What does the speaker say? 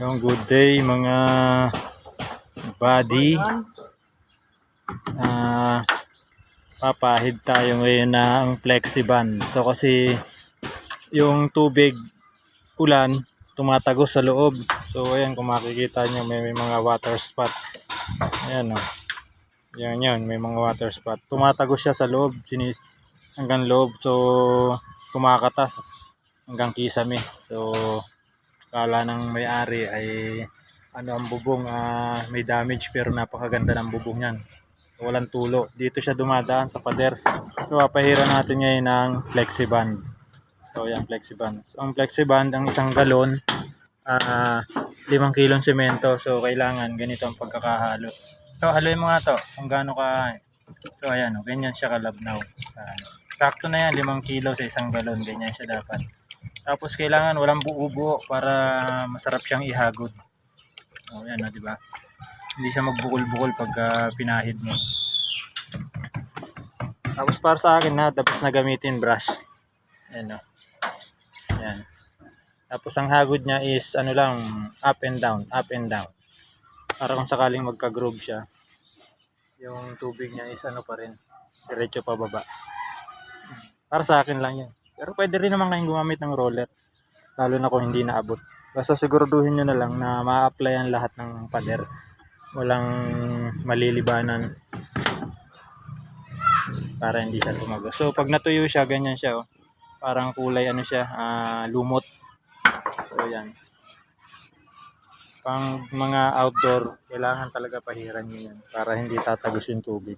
Yung good day mga buddy. Ah papahid tayo ngayon ng flexiband. So kasi yung tubig ulan tumatagos sa loob. So ayan kung makikita nyo may, may mga water spot. Ayan o. Yan yan may mga water spot. Tumatagos siya sa loob. Sinis hanggang loob. So kumakatas hanggang kisame. So kala ng may-ari ay ano ang bubong ah, may damage pero napakaganda ng bubong niyan. Walang tulo. Dito siya dumadaan sa pader. So papahiran natin ngayon ng flexiband. So yan flexiband. So, ang flexiband ang isang galon ah 5 kilong semento. So kailangan ganito ang pagkakahalo. So haluin mo nga to kung gaano ka So ayan, oh, ganyan siya kalabnaw. Ah, sakto na yan, 5 kilo sa isang galon, ganyan siya dapat. Tapos kailangan walang buo-buo para masarap siyang ihagod. O yan, oh, di ba? Hindi siya magbukol-bukol pag ah, pinahid mo. Tapos para sa akin na, tapos na gamitin brush. Ayan o. Ayan. Tapos ang hagod niya is ano lang, up and down, up and down. Para kung sakaling magka-groove siya, yung tubig niya is ano pa rin, diretso pa baba. Para sa akin lang yun. Pero pwede rin naman kayong gumamit ng roller. Lalo na kung hindi naabot. Basta siguraduhin nyo na lang na ma-apply ang lahat ng pader. Walang malilibanan para hindi siya tumagos. So pag natuyo siya, ganyan siya. Oh. Parang kulay ano siya, ah, lumot. So yan. Pang mga outdoor, kailangan talaga pahiran nyo yan para hindi tatagos yung tubig.